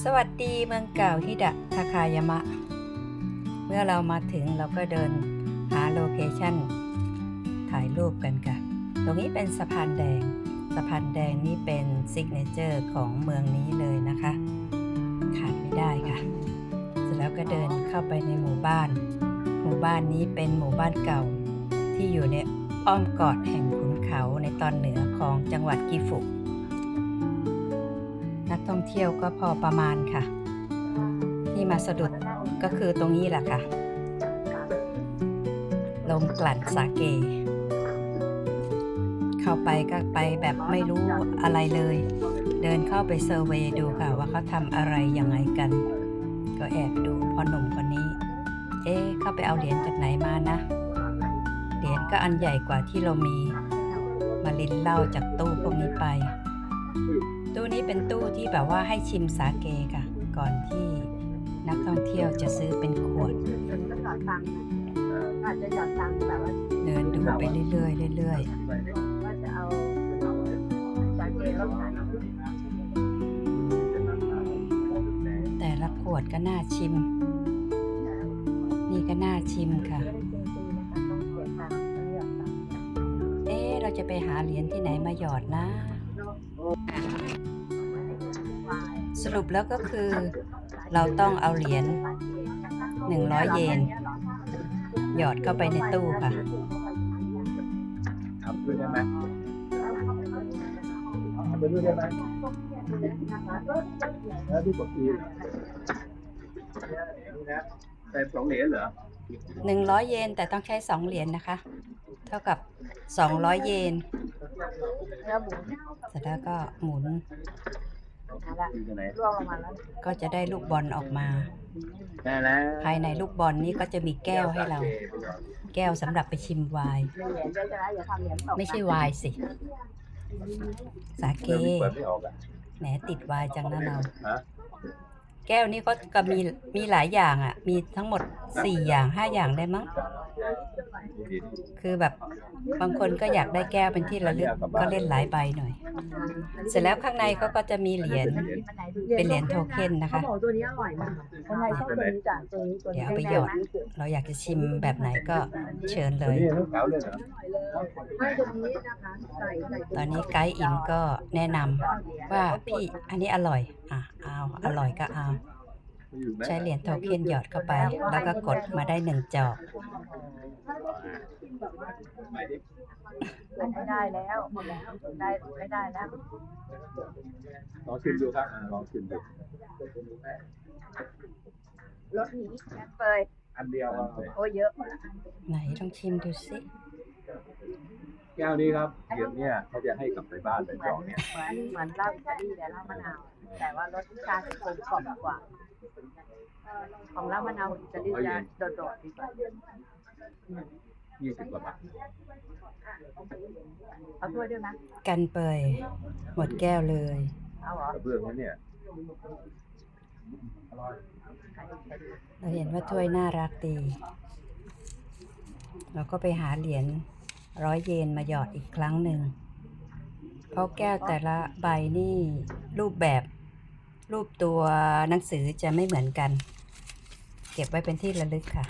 สวัสดีเมืองเก่าฮิดะทาคายามะ เมื่อเรามาถึงเราก็เดินหาโลเคชั่นถ่ายรูปกันค่ะ ตรงนี้เป็นสะพานแดง สะพานแดงนี่เป็นซิกเนเจอร์ของเมืองนี้เลยนะคะ ขาดไม่ได้ค่ะ เสร็จแล้วก็เดินเข้าไปในหมู่บ้าน หมู่บ้านนี้เป็นหมู่บ้านเก่า ที่อยู่ในอ้อมกอดแห่งขุนเขาในตอนเหนือของจังหวัดกิฟุ นักท่องเที่ยวก็พอประมาณค่ะ ที่มาสะดุดก็คือตรงนี้แหละค่ะ ลงกลั่นสาเก เข้าไปก็ไปแบบไม่รู้อะไรเลย เดินเข้าไปเซอร์เวย์ดูค่ะ ว่าเขาทำอะไรยังไงกัน ก็แอบดูพอหนุ่มคนนี้ เอ๊ะเข้าไปเอาเหรียญจากไหนมานะ เหรียญก็อันใหญ่กว่าที่เรามี มาลินเหล้าจากตู้พวกนี้ไป ตู้นี้เป็นตู้ที่แบบว่าให้ชิมสาเกค่ะ ก่อนที่นักท่องเที่ยวจะซื้อเป็นขวด อาจจะหยอดตังค์แบบว่าเดินดูไปเรื่อยๆเรื่อยว่าจะเอาสาเกรสไหนๆแต่ละขวดก็น่าชิม นี่ก็น่าชิมค่ะเสียตังค์ต้องหยอดตังค์เอ๊ะเราจะไปหาเหรียญที่ไหนมาหยอดนะ สรุปแล้วก็คือ เราต้องเอาเหรียญ100 เยน หยอดเข้าไปในตู้ค่ะ ทำด้วยได้ไหมทำไปด้วยได้ไหมแล้วที่กดทีนี่นะแต่สองเหรียญเหรอ100 เยนแต่ต้องใช้2เหรียญนะคะ เท่ากับ 200 เยนเนื้อหมูเสร็จแล้วก็หมุน เอาละอยู่ที่ไหนร่วงลงมาแล้วก็จะได้ลูกบอลออกมา ได้แล้วภายในลูกบอลนี้ก็จะมีแก้วให้เรา แก้วสำหรับไปชิมไวน์เหรียญจะได้อย่าทำเหรียญตกไม่ใช่ไวน์สิ สาเกเปิดไม่เปิดไม่ออกอะแหมติดไวน์จังนะเรา ฮะแก้วนี้ก็ก็มีมีหลายอย่างอะ มีทั้งหมด4อย่าง5อย่างได้มั้งดี คือแบบบางคนก็อยากได้แก้วเป็นที่ระลึกก็เล่นหลายใบหน่อย เสร็จแล้วข้างในเขาก็จะมีเหรียญเป็นเหรียญโทเค็นนะคะเขาบอกตัวนี้อร่อยมากคนไทยชอบตัวนี้จ้ะตัวนี้ตัวนี้เดี๋ยวเอาไปหยดเราอยากจะชิมแบบไหนก็เชิญเลย ตอนนี้ไกด์อิมก็แนะนำว่าพี่อันนี้อร่อยอะเอาอร่อยก็เอา ใช้เหรียญโทเค็นหยอดเข้าไป แล้วก็กดมาได้หนึ่งจอกไม่ได้แล้วหมดแล้วได้ไม่ได้แล้วลองชิมดูครับอ่าลองชิมดูรถนี้แอนเปยอันเดียวเอาไปโอ้เยอะ ไหนลองชิมดูสิ แก้วนี้ครับเหรียญเนี่ยเขาจะให้กลับไปบ้านไปจองเนี่ยเหมือนเหมือนเหล้าอิตาลีแต่เหล้ามะนาว แต่ว่ารสชาติจะกลมกล่อมกว่า ของเหล้ามะนาวอิตาลีจะโดดๆดีกว่ายี่สิบกว่าบาทเอาถ้วยด้วยไหมกันเปยหมดแก้วเลย เอาเหรอกระเบื้องนี้เนี่ยเราเห็นว่าถ้วยน่ารักดี เราก็ไปหาเหรียญ ร้อยเยนมาหยอดอีกครั้งหนึ่ง เพราะแก้วแต่ละใบนี่รูปแบบ รูปตัวหนังสือจะไม่เหมือนกัน เก็บไว้เป็นที่ระลึกค่ะ